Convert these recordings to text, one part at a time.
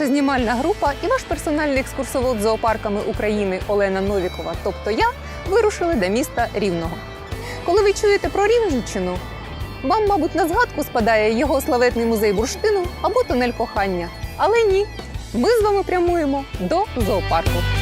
наша знімальна група і ваш персональний екскурсовод зоопарками України Олена Новікова, тобто я, вирушили до міста Рівного. Коли ви чуєте про Рівненщину, вам, мабуть, на згадку спадає його славетний музей бурштину або тунель кохання. Але ні, ми з вами прямуємо до зоопарку.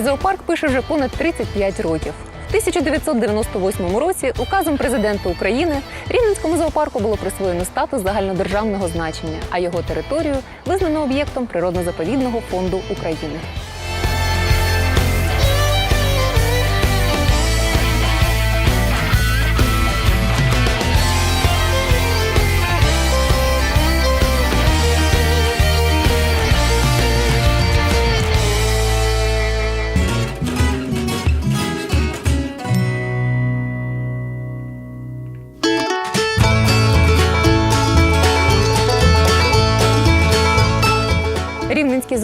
Рівненський зоопарк пише вже понад 35 років. В 1998 році указом президента України Рівненському зоопарку було присвоєно статус загальнодержавного значення, а його територію визнано об'єктом природно-заповідного фонду України.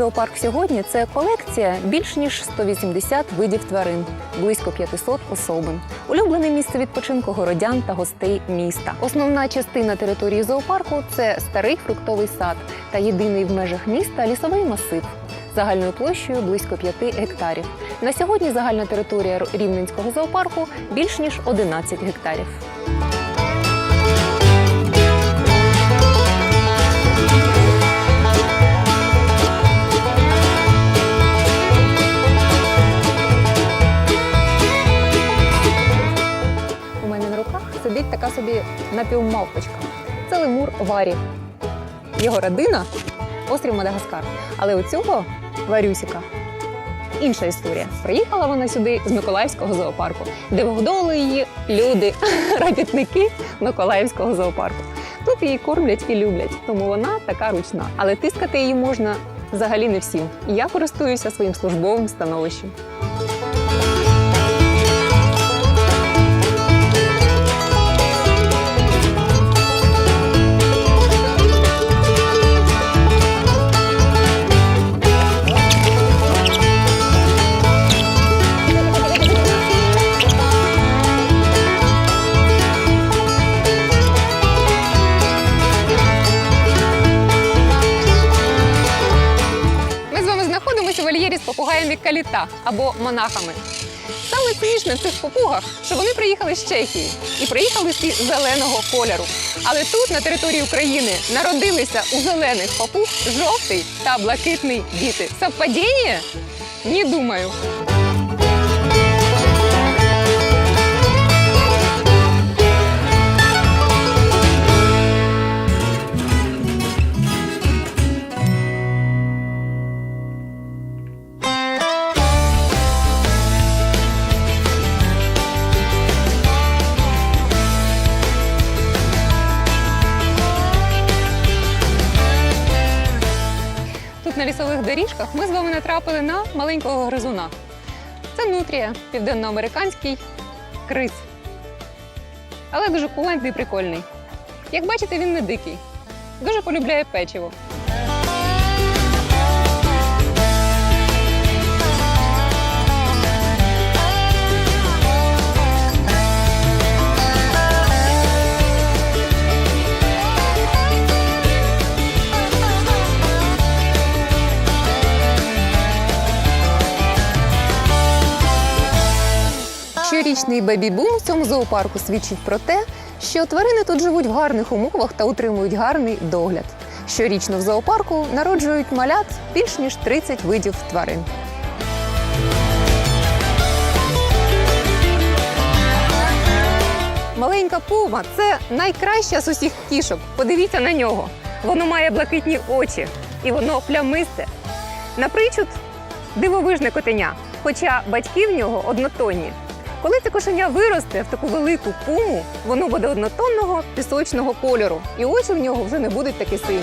Зоопарк сьогодні це колекція більш ніж 180 видів тварин, близько 500 особин. Улюблене місце відпочинку городян та гостей міста. Основна частина території зоопарку це старий фруктовий сад та єдиний в межах міста лісовий масив. Загальною площею близько 5 гектарів. На сьогодні загальна територія Рівненського зоопарку більш ніж 11 гектарів. Така собі напівмавпочка. Це лемур Варі. Його родина острів Мадагаскар. Але у цього Варюсіка інша історія. Приїхала вона сюди з Миколаївського зоопарку, де вигодовували її люди, робітники Миколаївського зоопарку. Тут її кормлять і люблять, тому вона така ручна. Але тискати її можна взагалі не всім. Я користуюся своїм службовим становищем. Попугаями каліта або монахами. Саме смішне в цих попугах, що вони приїхали з Чехії і приїхали всі зеленого кольору. Але тут, на території України, народилися у зелених попуг жовтий та блакитний діти. Совпадіння? Не думаю. Лісових доріжках ми з вами натрапили на маленького гризуна. Це нутрія, південноамериканський криз. Але дуже кулентний і прикольний. Як бачите, він не дикий. Дуже полюбляє печиво. Активний бебі-бум в цьому зоопарку свідчить про те, що тварини тут живуть в гарних умовах та утримують гарний догляд. Щорічно в зоопарку народжують малят більш ніж 30 видів тварин. Маленька пума це найкраща з усіх кішок. Подивіться на нього. Воно має блакитні очі і воно плямисте. Напричуд дивовижне котеня, хоча батьки в нього однотонні. Коли це кошеня виросте в таку велику пуму, воно буде однотонного пісочного кольору, і очі в нього вже не будуть такі сині.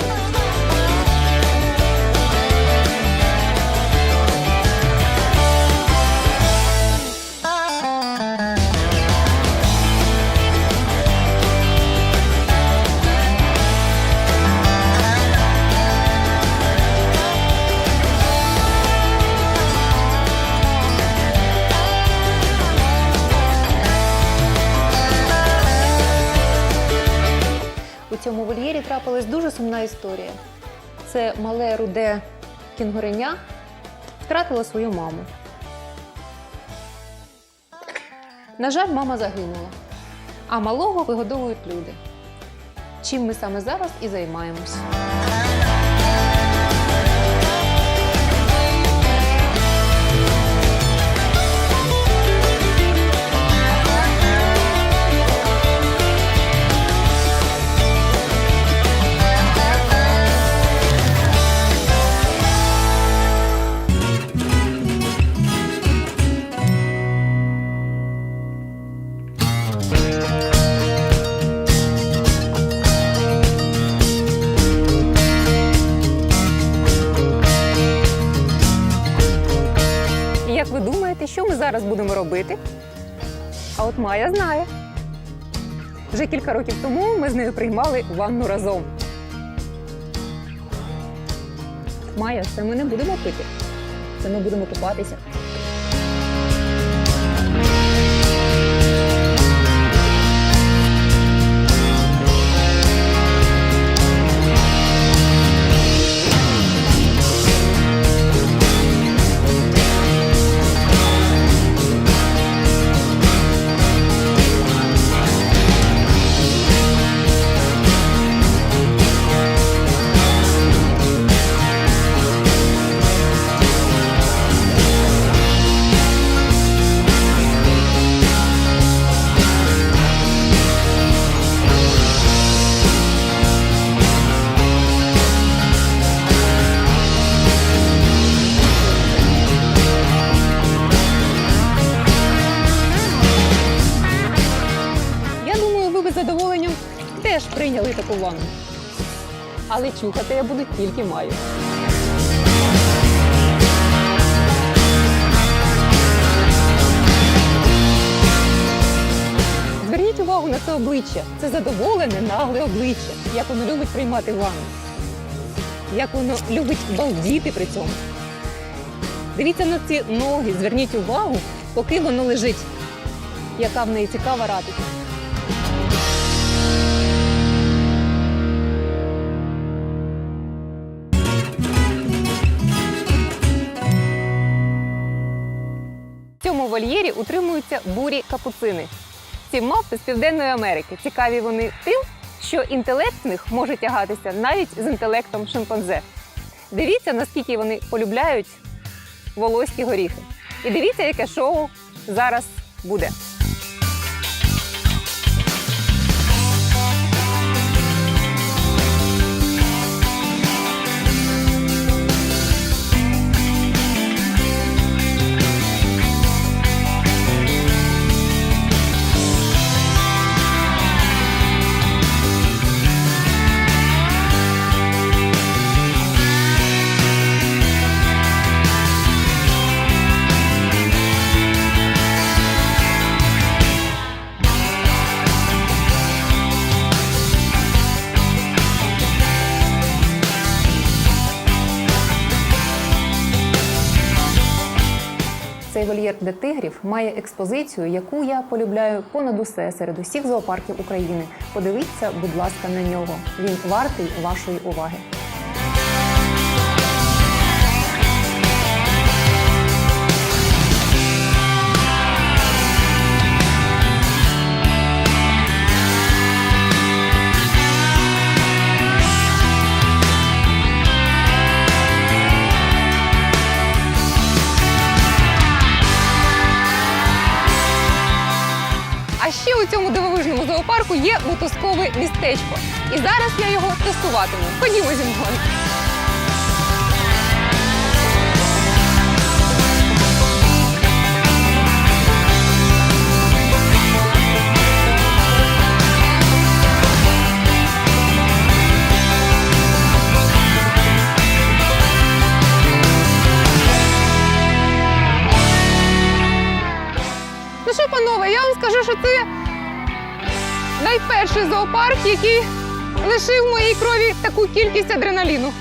Кінгуреня втратила свою маму. На жаль, мама загинула, а малого вигодовують люди. Чим ми саме зараз і займаємось. Вже кілька років тому ми з нею приймали ванну разом. Майя, це ми не будемо пити. Це ми будемо купатися. Але чухати я буду тільки маю. Зверніть увагу на це обличчя. Це задоволене, нагле обличчя, як воно любить приймати ванну. Як воно любить балдіти при цьому. Дивіться на ці ноги, зверніть увагу, поки воно лежить. Яка в неї цікава радість. Вольєрі утримуються бурі капуцини. Ці мавпи з Південної Америки. Цікаві вони тим, що інтелект в них може тягатися навіть з інтелектом шимпанзе. Дивіться, наскільки вони полюбляють волоські горіхи. І дивіться, яке шоу зараз буде. Вольєр для тигрів має експозицію, яку я полюбляю понад усе серед усіх зоопарків України. Подивіться, будь ласка, на нього. Він вартий вашої уваги. Зоопарку є мотузкове містечко. І зараз я його тестуватиму. Ходімо зі мною. Зоопарк, який лишив моїй крові таку кількість адреналіну.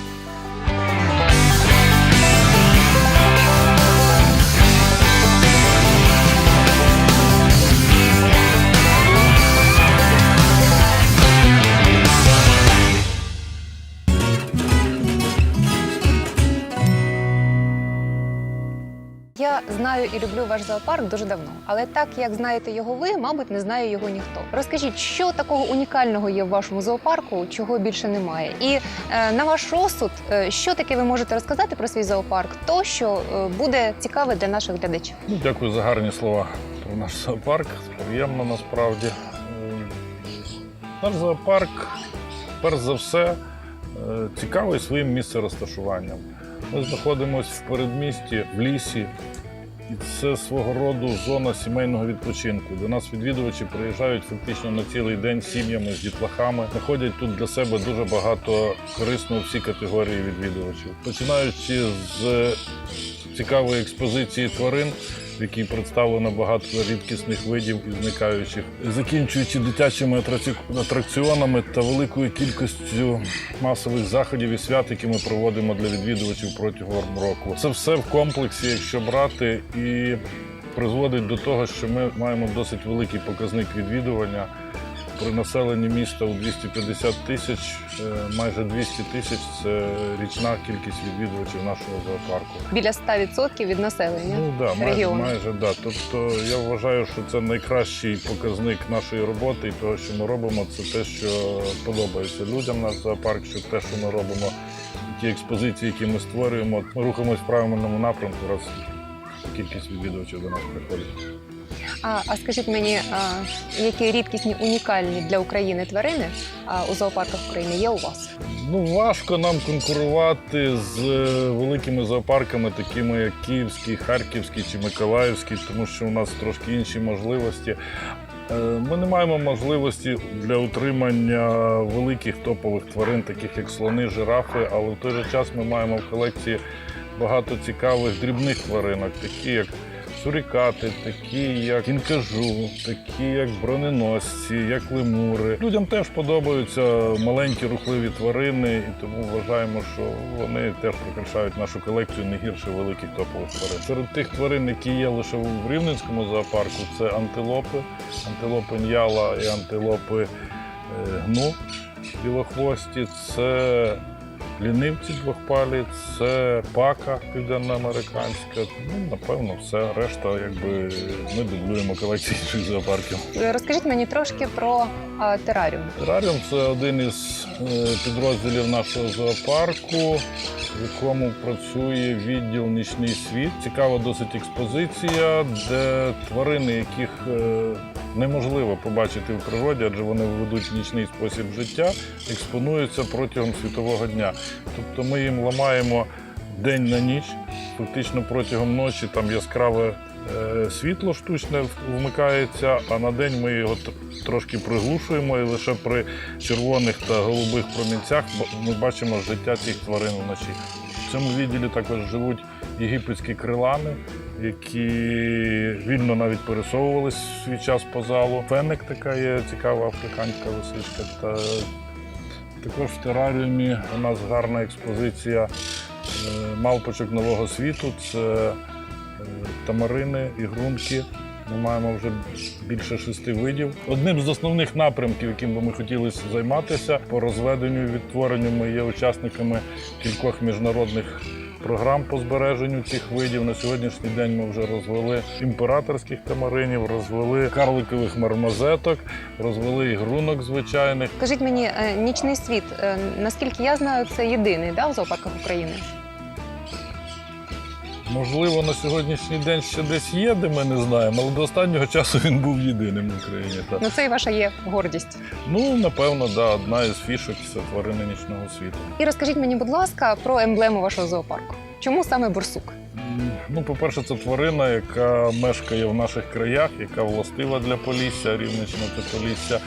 Я знаю і люблю ваш зоопарк дуже давно, але так як знаєте його ви, мабуть, не знає його ніхто. Розкажіть, що такого унікального є в вашому зоопарку, чого більше немає? І е, на ваш розсуд, е, що таке ви можете розказати про свій зоопарк, то що е, буде цікаве для наших глядачів? Ну, дякую за гарні слова про наш зоопарк. Приємно насправді. Наш зоопарк, перш за все, е, цікавий своїм місцерозташуванням. Ми знаходимося в передмісті, в лісі, і це свого роду зона сімейного відпочинку. До нас відвідувачі приїжджають фактично на цілий день сім'ями, з дітлахами. Знаходять тут для себе дуже багато корисного всі категорії відвідувачів. Починаючи з цікавої експозиції тварин, в якій представлено багато рідкісних видів і зникаючих, закінчуючи дитячими атракціонами та великою кількістю масових заходів і свят, які ми проводимо для відвідувачів протягом року. Це все в комплексі, якщо брати, і призводить до того, що ми маємо досить великий показник відвідування. При населенні міста у 250 тисяч, е, майже 200 тисяч це річна кількість відвідувачів нашого зоопарку. Біля 100% від населення. Ну да, майже, регіону. майже да. Тобто я вважаю, що це найкращий показник нашої роботи і того, що ми робимо, це те, що подобається людям наш зоопарк, що те, що ми робимо, ті експозиції, які ми створюємо, ми рухаємось в правильному напрямку, раз кількість відвідувачів до нас приходить. А, а скажіть мені, а, які рідкісні унікальні для України тварини а, у зоопарках України є у вас? Ну, важко нам конкурувати з е, великими зоопарками, такими як Київський, Харківський чи Миколаївський, тому що у нас трошки інші можливості. Е, Ми не маємо можливості для утримання великих топових тварин, таких як слони, жирафи, але в той же час ми маємо в колекції багато цікавих дрібних тваринок, такі як сурикати, такі як кінкажу, такі як броненосці, як лемури. Людям теж подобаються маленькі рухливі тварини, і тому вважаємо, що вони теж прикрашають нашу колекцію не гірше великих топових тварин. Серед тих тварин, які є лише в Рівненському зоопарку, це антилопи, антилопи н'яла і антилопи е, гну білохвості. Це лінивці двохпалі, це пака південноамериканська. Ну, напевно, все. Решта, якби ми дублюємо колекції інших зоопарків. Е, Розкажіть мені трошки про а, тераріум. Тераріум це один із е, підрозділів нашого зоопарку, в якому працює відділ Нічний світ. Цікава досить експозиція, де тварини, яких е, неможливо побачити в природі, адже вони ведуть нічний спосіб життя, експонуються протягом світового дня. Тобто ми їм ламаємо день на ніч, фактично протягом ночі там яскраве е, світло штучне вмикається, а на день ми його трошки приглушуємо і лише при червоних та голубих промінцях ми бачимо життя цих тварин вночі. В цьому відділі також живуть єгипетські крилани, які вільно навіть пересовувались свій час по залу. Феник така є цікава африканська лисичка. Та також в тераріумі у нас гарна експозиція е, мавпочок нового світу. Це е, тамарини, ігрунки. Ми маємо вже більше шести видів. Одним з основних напрямків, яким би ми хотіли займатися по розведенню і відтворенню, ми є учасниками кількох міжнародних програм по збереженню цих видів. На сьогоднішній день ми вже розвели імператорських камаринів, розвели карликових мармозеток, розвели ігрунок звичайних. Кажіть мені, е, нічний світ, е, наскільки я знаю, це єдиний да, в зоопарках України. Можливо, на сьогоднішній день ще десь є, де ми не знаємо, але до останнього часу він був єдиним в Україні. Так. Ну це і ваша є гордість. Ну, напевно, да, одна із фішок тварини нічного світу. І розкажіть мені, будь ласка, про емблему вашого зоопарку. Чому саме бурсук? Ну, по-перше, це тварина, яка мешкає в наших краях, яка властива для Полісся, Рівнична та Полісся.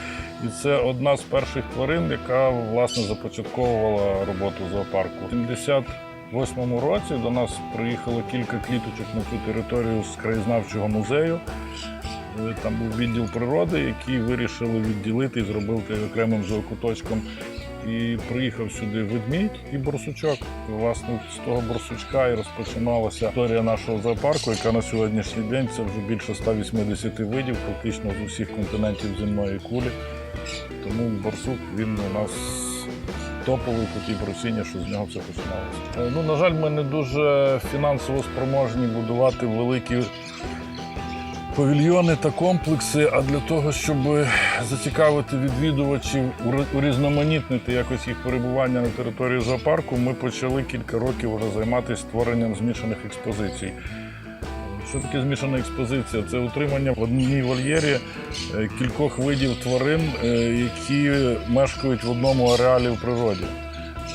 І це одна з перших тварин, яка власне започатковувала роботу зоопарку. 70 2008 році до нас приїхало кілька кліточок на цю територію з краєзнавчого музею. Е, там був відділ природи, який вирішили відділити і зробити окремим зоокуточком. І приїхав сюди ведмідь і борсучок. Власне, з того борсучка і розпочиналася історія нашого зоопарку, яка на сьогоднішній день це вже більше 180 видів, практично з усіх континентів земної кулі. Тому борсук він у нас топовий по тій причині, що з нього все починалося. Е, Ну, на жаль, ми не дуже фінансово спроможні будувати великі павільйони та комплекси, а для того, щоб зацікавити відвідувачів, урізноманітнити якось їх перебування на території зоопарку, ми почали кілька років вже займатися створенням змішаних експозицій. Що таке змішана експозиція? Це утримання в одній вольєрі е, кількох видів тварин, е, які мешкають в одному ареалі в природі.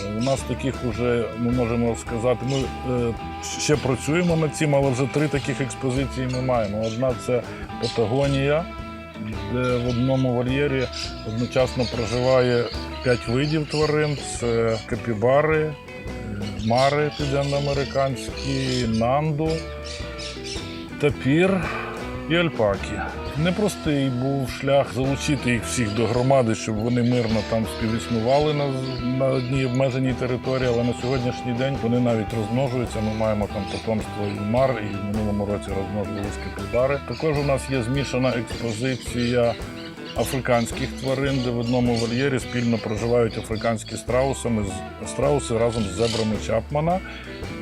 Е, У нас таких вже ми можемо сказати, ми ще працюємо над цим, але вже три таких експозиції ми маємо. Одна це Патагонія, де в одному вольєрі одночасно проживає п'ять видів тварин: це капібари, мари південноамериканські, нанду, тапір і альпаки. Непростий був шлях залучити їх всіх до громади, щоб вони мирно там співіснували на, на одній обмеженій території, але на сьогоднішній день вони навіть розмножуються. Ми маємо там потомство і мар, і в минулому році розмножувалися капібари. Також у нас є змішана експозиція африканських тварин, де в одному вольєрі спільно проживають африканські страусами, страуси разом з зебрами Чапмана.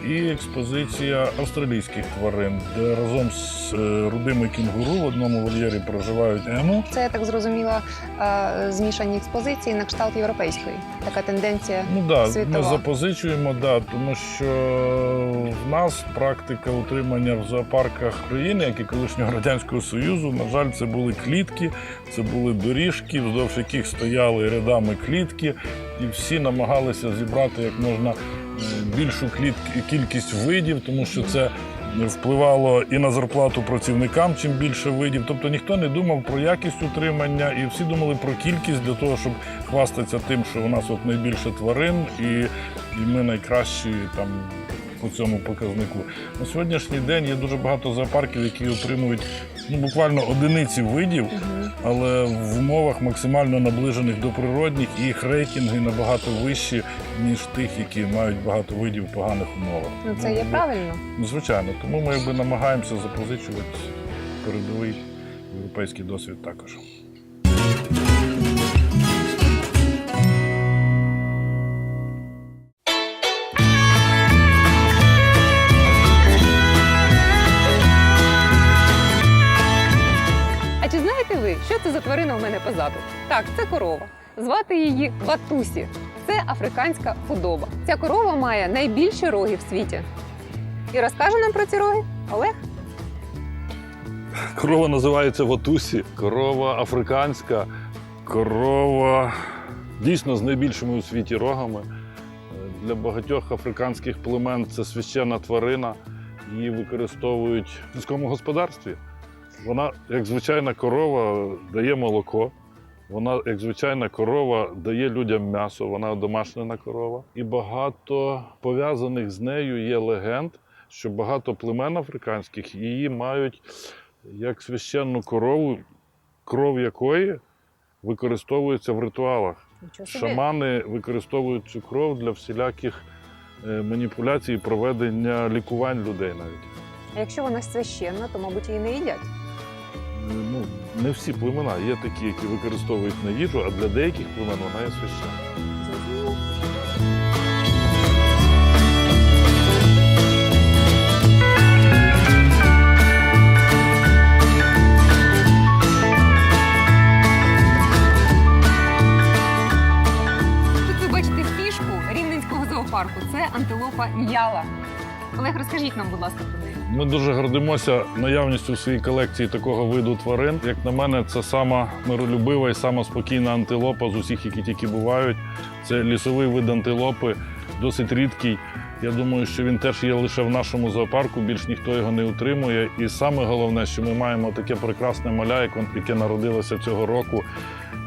І експозиція австралійських тварин, де разом з е, рудими кінгуру в одному вольєрі проживають ему. Це я так зрозуміла е, змішані експозиції на кшталт європейської. Така тенденція. Ну да, Світова. ми запозичуємо, да, тому що в нас практика утримання в зоопарках країни, як і колишнього радянського союзу, на жаль, це були клітки, це були доріжки, вздовж яких стояли рядами клітки, і всі намагалися зібрати як можна більшу кількість видів, тому що це. Впливало і на зарплату працівникам, чим більше видів. Тобто ніхто не думав про якість утримання, і всі думали про кількість для того, щоб хвастатися тим, що у нас от найбільше тварин, і, і ми найкращі там по цьому показнику. На сьогоднішній день є дуже багато зоопарків, які отримують ну, буквально одиниці видів, але в умовах максимально наближених до природних, і їх рейтинги набагато вищі, ніж тих, які мають багато видів в поганих умовах. Ну це є правильно. Ну, Звичайно, тому ми якби намагаємося запозичувати передовий європейський досвід також. Знаєте ви, що це за тварина у мене позаду? Так, це корова. Звати її Батусі. Це африканська худоба. Ця корова має найбільші роги в світі. І розкаже нам про ці роги Олег. Корова називається Ватусі, корова африканська, корова дійсно з найбільшими у світі рогами. Для багатьох африканських племен це священна тварина. Її використовують в сільському господарстві. Вона, як звичайна корова, дає молоко. Вона, як звичайна корова, дає людям м'ясо, вона домашня корова. І багато пов'язаних з нею є легенд, що багато племен африканських її мають як священну корову, кров якої використовується в ритуалах. Шамани використовують цю кров для всіляких е, маніпуляцій і проведення лікувань людей навіть. А якщо вона священна, то, мабуть, її не їдять. Е, Ну, не всі племена. Є такі, які використовують на їжу, а для деяких племен вона є священна. Тут ви бачите фішку рівненського зоопарку. Це антилопа Ньяла. Олег, розкажіть нам, будь ласка, про неї. Ми дуже гордимося наявністю в своїй колекції такого виду тварин. Як на мене, це сама миролюбива і сама спокійна антилопа з усіх, які тільки бувають. Це лісовий вид антилопи, досить рідкий. Я думаю, що він теж є лише в нашому зоопарку, більш ніхто його не утримує. І саме головне, що ми маємо таке прекрасне маля, яке народилося цього року.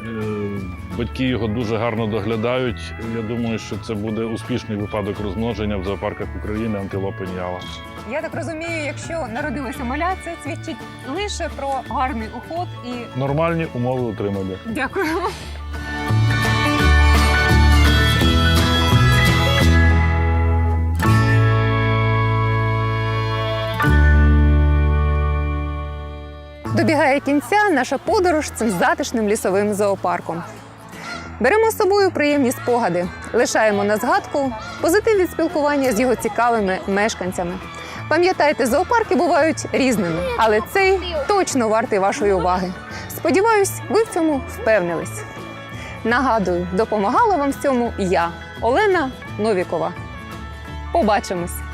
Е, Батьки його дуже гарно доглядають. Я думаю, що це буде успішний випадок розмноження в зоопарках України антилопи Ніяла. Я так розумію, якщо народилася маля, це свідчить лише про гарний уход і Нормальні умови утримання. дякую. Добігає кінця наша подорож цим затишним лісовим зоопарком. Беремо з собою приємні спогади, лишаємо на згадку позитив від спілкування з його цікавими мешканцями. Пам'ятайте, зоопарки бувають різними, але цей точно вартий вашої уваги. Сподіваюсь, ви в цьому впевнились. Нагадую, допомагала вам в цьому я, Олена Новікова. Побачимось!